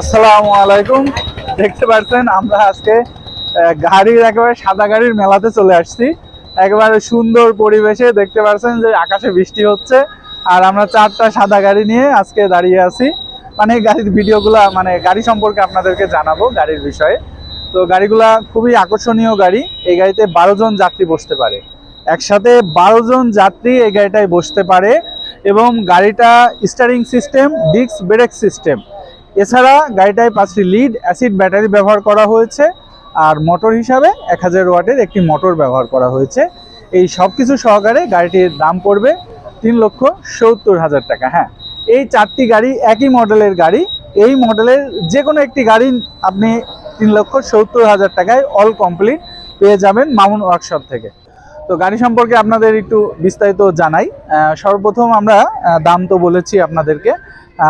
আসসালামু আলাইকুম। দেখতে পাচ্ছেন, আমরা আজকে গাড়ির একেবারে সাদা গাড়ির মেলাতে চলে আসছি। একেবারে সুন্দর পরিবেশে দেখতে পাচ্ছেন যে আকাশে বৃষ্টি হচ্ছে, আর আমরা চারটা সাদা গাড়ি নিয়ে আজকে দাঁড়িয়ে আছি। মানে গাড়ির ভিডিওগুলা মানে গাড়ি সম্পর্কে আপনাদেরকে জানাব গাড়ির বিষয়ে। তো গাড়িগুলা খুবই আকর্ষণীয় গাড়ি, এই গাড়িতে বারো জন যাত্রী বসতে পারে। একসাথে বারো জন যাত্রী এই গাড়িটায় বসতে পারে, এবং গাড়িটা steering system disc brake system এছাড়া গাড়িটায় পাঁচটি লিড অ্যাসিড ব্যাটারি ব্যবহার করা হয়েছে, আর মোটর হিসাবে এক হাজার ওয়াটের একটি মোটর ব্যবহার করা হয়েছে। এই সব কিছু সহকারে গাড়িটির দাম পড়বে তিন লক্ষ সত্তর হাজার টাকা হ্যাঁ। এই চারটি গাড়ি একই মডেলের গাড়ি, এই মডেলের যে কোনো একটি গাড়ি আপনি তিন লক্ষ সত্তর হাজার টাকায় অল কমপ্লিট পেয়ে যাবেন মামুন ওয়ার্কশপ থেকে। তো গাড়ি সম্পর্কে আপনাদের একটু বিস্তারিত জানাই। সর্বপ্রথম আমরা দাম তো বলেছি আপনাদেরকে।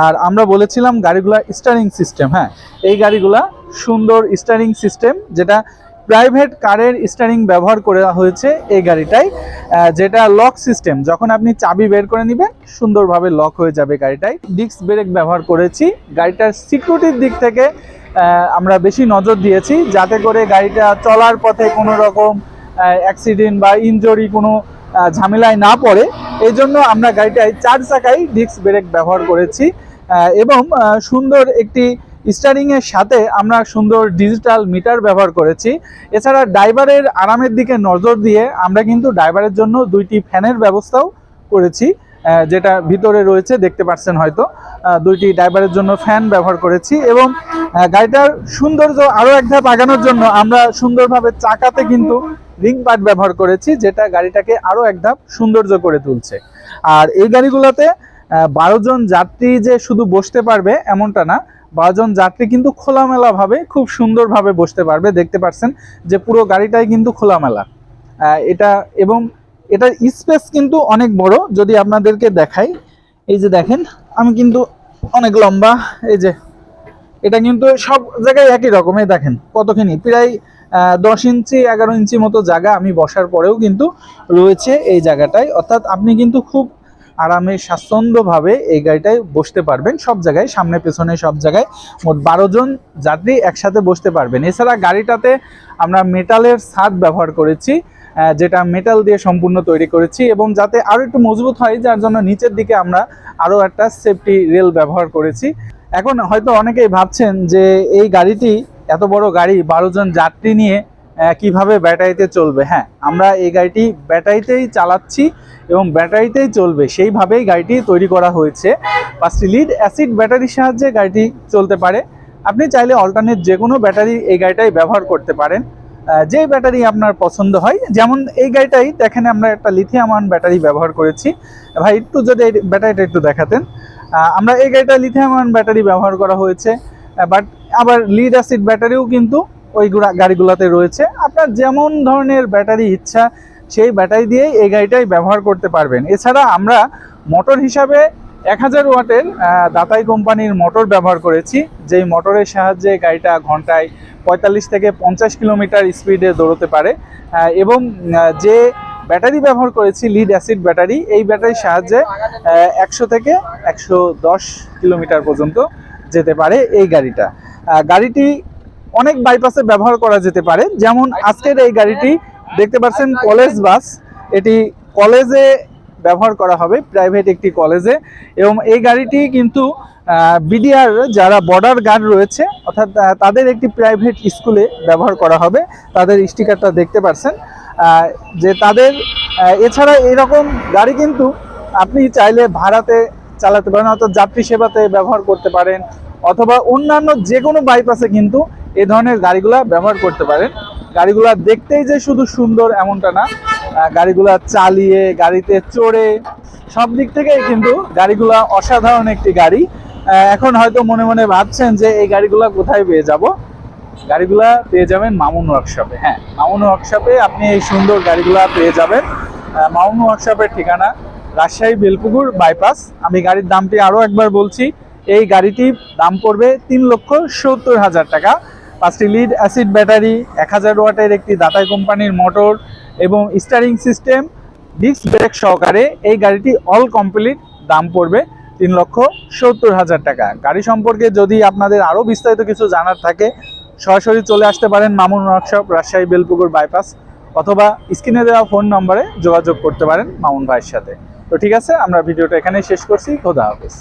আর আমরা বলেছিলাম গাড়িগুলা স্টারিং সিস্টেম হ্যাঁ? এই গাড়িগুলা সুন্দর স্টারিং সিস্টেম যেটা প্রাইভেট কারের স্টারিং ব্যবহার করে হয়েছে এই গাড়িটাই যেটা লক সিস্টেম যখন আপনি চাবি বের করে নেবেন, সুন্দরভাবে লক হয়ে যাবে গাড়িটাই। ডিস্ক ব্রেক ব্যবহার করেছি, গাড়িটার সিকিউরিটির দিক থেকে আমরা বেশি নজর দিয়েছি, যাতে করে গাড়িটা চলার পথে কোনো রকম অ্যাক্সিডেন্ট বা ইনজুরি কোনো ঝামেলায় না পড়ে। এই জন্য আমরা গাড়িটায় চার চাকায় ডিস্ক ব্রেক ব্যবহার করেছি। এবং সুন্দর একটি স্টারিং এর সাথে আমরা সুন্দর ডিজিটাল মিটার ব্যবহার করেছি। এছাড়া ড্রাইভারের আরামের দিকে নজর দিয়ে আমরা কিন্তু ড্রাইভারের জন্য দুইটি ফ্যানের ব্যবস্থাও করেছি যেটা ভিতরে রয়েছে, দেখতে পাচ্ছেন হয়তো। দুইটি ড্রাইভারের জন্য ফ্যান ব্যবহার করেছি এবং গাড়িটার সৌন্দর্য আরও এক ধাপ আগানোর জন্য আমরা সুন্দরভাবে চাকাতে কিন্তু রিং পার্ট ব্যবহার করেছি, যেটা গাড়িটাকে আরও এক ধাপ সৌন্দর্য করে তুলছে। আর এই গাড়িগুলোতে বারো জন যাত্রী যে শুধু বসতে পারবে এমনটা না, বারো জন যাত্রী কিন্তু খোলামেলাভাবে, খুব সুন্দরভাবে বসতে পারবে। দেখতে পাচ্ছেন যে পুরো গাড়িটাই কিন্তু খোলামেলা। এটা এবং এটার স্পেস কিন্তু অনেক বড়, যদি আপনাদেরকে দেখাই। এই যে দেখেন, আমি কিন্তু অনেক লম্বা, এই যে, এটা কিন্তু সব জায়গায় একই রকম। এই দেখেন কতখানি, প্রায় দশ ইঞ্চি, এগারো ইঞ্চি মতো জায়গা আমি বসার পরেও কিন্তু রয়েছে এই জায়গাটায়। অর্থাৎ আপনি কিন্তু খুব আরামে, স্বাচ্ছন্দ্যভাবে এই গাড়িটায় বসতে পারবেন। সব জায়গায়, সামনে, পেছনে সব জায়গায় মোট বারো জন যাত্রী একসাথে বসতে পারবেন। এছাড়া গাড়িটাতে আমরা মেটালের ছাদ ব্যবহার করেছি যেটা মেটাল দিয়ে সম্পূর্ণ তৈরি করেছি এবং যাতে আরও একটু মজবুত হয়, যার জন্য নিচের দিকে আমরা আরও একটা সেফটি রেল ব্যবহার করেছি। এখন হয়তো অনেকেই ভাবছেন যে এই গাড়িটি এত বড় গাড়ি বারো জন যাত্রী নিয়ে কীভাবে ব্যাটারিতে চলবে? হ্যাঁ আমরা এই গাড়িটি ব্যাটারিতেই চালাচ্ছি এবং ব্যাটারিতেই চলবে। সেইভাবেই গাড়িটি তৈরি করা হয়েছে। পাঁচটি লিড অ্যাসিড ব্যাটারির সাহায্যে গাড়িটি চলতে পারে। আপনি চাইলে অল্টারনেট যে কোনো ব্যাটারি এই গাড়িটাই ব্যবহার করতে পারেন। যে ব্যাটারি আপনার পছন্দ হয়। যেমন এই গাড়িটাই, দেখেন আমরা একটা লিথিয়াম আয়ন ব্যাটারি ব্যবহার করেছি। ভাই, একটু যদি ব্যাটারিটা একটু দেখাতেন। আমরা এই গাড়িটা লিথিয়াম আয়ন ব্যাটারি ব্যবহার করা হয়েছে। বাট আবার লিড অ্যাসিড ব্যাটারিও কিন্তু ওই গুলা- গাড়িগুলোতে রয়েছে। আপনার যেমন ধরনের ব্যাটারি ইচ্ছা, সেই ব্যাটারি দিয়েই এই গাড়িটাই ব্যবহার করতে পারবেন। এছাড়া আমরা মোটর হিসাবে এক হাজার ওয়াটের দাতাই কোম্পানির মোটর ব্যবহার করেছি। যেই মোটরের সাহায্যে গাড়িটা ঘন্টায় পঁয়তাল্লিশ থেকে পঞ্চাশ কিলোমিটার স্পিডে দৌড়তে পারে। এবং যে ব্যাটারি ব্যবহার করেছি লিড অ্যাসিড ব্যাটারি এই ব্যাটারির সাহায্যে একশো থেকে একশো দশ কিলোমিটার পর্যন্ত যেতে পারে এই গাড়িটা। গাড়িটি অনেক বাইপাসে ব্যবহার করা যেতে পারে। যেমন আজকের এই গাড়িটি দেখতে পাচ্ছেন কলেজ বাস। এটি কলেজে ব্যবহার করা হবে প্রাইভেট একটি কলেজে। এবং এই গাড়িটি কিন্তু বিডিআর যারা বর্ডার গার্ড রয়েছে, অর্থাৎ তাদের একটি প্রাইভেট স্কুলে ব্যবহার করা হবে। তাদের স্টিকারটা দেখতে পাচ্ছেন। যে তাদের এছাড়া এরকম গাড়ি কিন্তু আপনি চাইলে ভাড়াতে চালাতে পারেন, অর্থাৎ যাত্রী সেবাতে ব্যবহার করতে পারেন। অথবা অন্যান্য যে কোনো বাইপাসে কিন্তু এ ধরনের গাড়িগুলা ব্যবহার করতে পারেন। গাড়িগুলা দেখতেই যে শুধু সুন্দর এমনটা না গাড়িগুলা চালিয়ে, গাড়িতে চড়ে, সব দিক থেকেই কিন্তু গাড়িগুলা অসাধারণ একটি গাড়ি। এখন হয়তো মনে মনে ভাবছেন যে এই গাড়িগুলা কোথায় পেয়ে যাব? গাড়িগুলা পেয়ে যাবেন মামুন ওয়ার্কশপে হ্যাঁ মামুন ওয়ার্কশপে আপনি এই সুন্দর গাড়িগুলা পেয়ে যাবেন। মামুন ওয়ার্কশপের ঠিকানা রাজশাহী বেলপুকুর বাইপাস আমি গাড়ির দামটি আরও একবার বলছি এই গাড়িটি দাম পড়বে তিন লক্ষ সত্তর হাজার টাকা। পাঁচটি লিড অ্যাসিড ব্যাটারি এক হাজার ওয়াটের একটি দাতাই কোম্পানির মোটর এবং স্টারিং সিস্টেম ডিস্ক ব্রেক সহকারে এই গাড়িটি অল কমপ্লিট দাম পড়বে তিন লক্ষ সত্তর হাজার টাকা। গাড়ি সম্পর্কে যদি আপনাদের আরও বিস্তারিত কিছু জানার থাকে, সরাসরি চলে আসতে পারেন মামুন ওয়ার্কশপ রাজশাহী বেলপুকুর বাইপাস অথবা স্ক্রিনে দেওয়া ফোন নম্বরে যোগাযোগ করতে পারেন মামুন ভাইয়ের সাথে। তো ঠিক আছে, আমরা ভিডিওটা এখানেই শেষ করছি। খোদা হাফেজ।